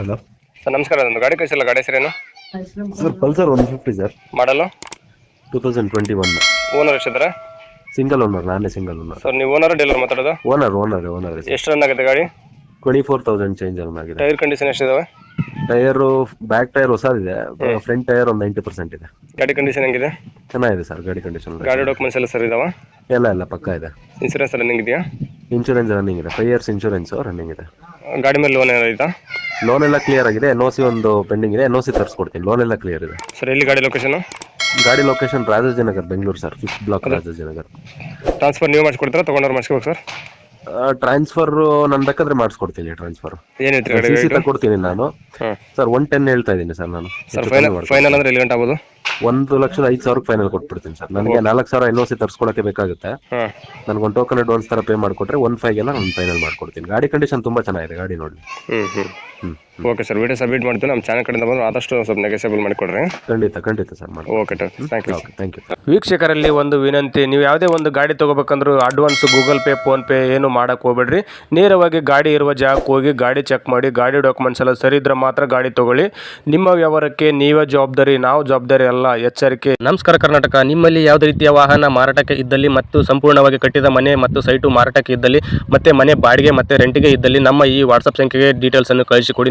Hello. Sir ನಮಸ್ಕಾರ ಅದೊಂದು ಗಾಡಿ ಕಳಿಸಿಲ್ಲ ಗಾಡಿ ಹೆಸರೇನು? Sir Pulsar one fifty sir. ಮಾಡಲು? Two thousand twenty one. Owner ಎಷ್ಟಿದ್ರೆ single owner ನಾನೇ ಸಿಂಗಲ್ ಓನರ್ ಸರ್ ನೀವು ಓನರ್ ಡೀಲರ್ ಮಾತಾಡೋದು? ಓನರ್ ಓನರ್ ಓನರ್ ಎಷ್ಟು ರನ್ ಆಗುತ್ತೆ ಗಾಡಿ? ಟ್ವೆಂಟಿ ಫೋರ್ ತೌಸಂಡ್ ಚೇಂಜ್ ಆಗಿದೆ. ಟೈರ್ ಕಂಡೀಷನ್ ಎಷ್ಟಿದಾವೆ? ಟೈರು ಬ್ಯಾಕ್ ಟೈರ್ ಹೊಸದಿದೆ. ಫ್ರಂಟ್ ಟೈರ್ ಒಂದು ನೈಂಟಿ ಪರ್ಸೆಂಟ್ ಇದೆ. ಗಾಡಿ ಕಂಡೀಷನ್ ಹೆಂಗಿದೆ? ಚೆನ್ನಾಗಿದೆ ಸರ್ ಗಾಡಿ ಕಂಡೀಷನ್ ಗಾಡಿ ಡಾಕ್ಯುಮೆಂಟ್ಸ್ ಎಲ್ಲ ಸರ್ ಇದಾವ? ಎಲ್ಲ ಎಲ್ಲ ಪಕ್ಕ ಇದೆ. ಇನ್ಸೂರೆನ್ಸ್ ರನ್ನಿಂಗ್ ಇದೆಯಾ ಇನ್ಶೂರೆನ್ಸ್ ರನ್ನಿಂಗ್ ಇದೆ. ಫೈವ್ ಇಯರ್ಸ್ ಇನ್ಶೂರೆನ್ಸ್ ರನ್ನಿಂಗ್ ಇದೆ. ಗಾಡಿ ಮೇಲೆ ಲೋನ್ ಏನಾರು ಲೋನ್ ಎಲ್ಲ ಕ್ಲಿಯರ್ ಆಗಿದೆ. ಎನ್ ಸಿ ಒಂದು ಪೆಂಡಿಂಗ್ ಇದೆ. ಎನ್ ಸಿ ತರಿಸ್ಕೊಡ್ತೀನಿ. ಲೋನ್ ಎಲ್ಲ ಕ್ಲಿಯರ್ ಇದೆ. ಸರ್ ಎಲ್ಲಿ ಗಾಡಿ ಲೊಕೇಶನ್ ಗಾಡಿ location Rajajinagar Bengaluru sir fifth block Rajajinagar. Transfer ನೀವು ಮಾಡಿಸ್ಕೊಡ್ತೀರಾ? ತೊಗೊಂಡ್ರೆ ಮಾಡಿಸ್ಕೋಬೇಕು ಸರ್ ಟ್ರಾನ್ಸ್ಫರ್ ನಾನು ಬೇಕಾದ್ರೆ ಮಾಡಿಸ್ಕೊಡ್ತೀನಿ ಟ್ರಾನ್ಸ್ಫರ್ ಸಿ ಸಿ ತಗೊಡ್ತೀನಿ ನಾನು. ಸರ್ ಒನ್ ಟೆನ್ ಹೇಳ್ತಾ ಇದ್ದೀನಿ ಸರ್ ನಾನು. ಸರ್ ಫೈನಲ್ ಅಂದ್ರೆ ಎಲ್ಲಿ ಗಂಟೆ ಆಗ್ಬೋದು? ಒಂದು ಲಕ್ಷದ ಐದು ಸಾವಿರಕ್ಕೆ ಫೈನಲ್ ಕೊಟ್ಬಿಡ್ತೀನಿ ಸರ್. ನನಗೆ ನಾಲ್ಕು ಸಾವಿರ ಎನ್ ಸಿ ತರಿಸ್ಕೊಳಕ್ಕೆ ಬೇಕಾಗುತ್ತೆ. ಹಾಂ. ನನಗೆ ಒಂದು ಟೋಕನ್ ಅಡ್ವಾನ್ಸ್ ತರ ಪೇ ಮಾಡಿಕೊಟ್ರೆ ಒನ್ ಫೈವ್ಗೆಲ್ಲ ನಾನು ಫೈನಲ್ ಮಾಡ್ಕೊಡ್ತೀನಿ. ಗಾಡಿ ಕಂಡೀಷನ್ ತುಂಬಾ ಚೆನ್ನಾಗಿದೆ ಗಾಡಿ ನೋಡಿ. ಹ್ಮ್ ಹ್ಮ್. ಹ್ಞೂ ಓಕೆ ಸರ್ ವಿಡಿಯೋ ಸಬ್ಮಿಟ್ ಮಾಡ್ತೀವಿ. ನಮ್ಮ ಚಾನಲ್ ಕಡೆಯಿಂದ ಬಂದು ಆದಷ್ಟು ಸ್ವಲ್ಪ ನೆಗೆಸೇಬಲ್ ಮಾಡಿಕೊಡ್ರಿ. ಖಂಡಿತ ಖಂಡಿತ ಸರ್ ಮಾಡಿ okay thank you okay thank you ವೀಕ್ಷಕರಲ್ಲಿ ಒಂದು ವಿನಂತಿ ನೀವು ಯಾವುದೇ ಒಂದು ಗಾಡಿ ತೊಗೋಬೇಕಂದ್ರೂ ಅಡ್ವಾನ್ಸ್ ಗೂಗಲ್ ಪೇ ಫೋನ್ಪೇ ಏನು ಮಾಡೋಕ್ಕೆ ಹೋಗ್ಬೇಡ್ರಿ. ನೇರವಾಗಿ ಗಾಡಿ ಇರುವ ಜಾಗಕ್ಕೆ ಹೋಗಿ ಗಾಡಿ ಚೆಕ್ ಮಾಡಿ ಗಾಡಿ ಡಾಕ್ಯುಮೆಂಟ್ಸ್ ಎಲ್ಲ ಸರಿ ಇದ್ರೆ ಮಾತ್ರ ಗಾಡಿ ತೊಗೊಳ್ಳಿ. ನಿಮ್ಮ ವ್ಯವಹಾರಕ್ಕೆ ನೀವೇ ಜವಾಬ್ದಾರಿ ನಾವು ಜವಾಬ್ದಾರಿ ಅಲ್ಲ ಎಚ್ಚರಿಕೆ. ನಮಸ್ಕಾರ ಕರ್ನಾಟಕ. ನಿಮ್ಮಲ್ಲಿ ಯಾವುದೇ ರೀತಿಯ ವಾಹನ ಮಾರಾಟಕ್ಕೆ ಇದ್ದಲ್ಲಿ ಮತ್ತು ಸಂಪೂರ್ಣವಾಗಿ ಕಟ್ಟಿದ ಮನೆ ಮತ್ತು ಸೈಟು ಮಾರಾಟಕ್ಕೆ ಇದ್ದಲ್ಲಿ ಮತ್ತೆ ಮನೆ ಬಾಡಿಗೆ ಮತ್ತೆ ರೆಂಟಿಗೆ ಇದ್ದಲ್ಲಿ ನಮ್ಮ ಈ ವಾಟ್ಸಪ್ ಸಂಖ್ಯೆಗೆ ಡೀಟೇಲ್ಸ್ ಅನ್ನು ಕಳಿಸಿಕೊಡಿ.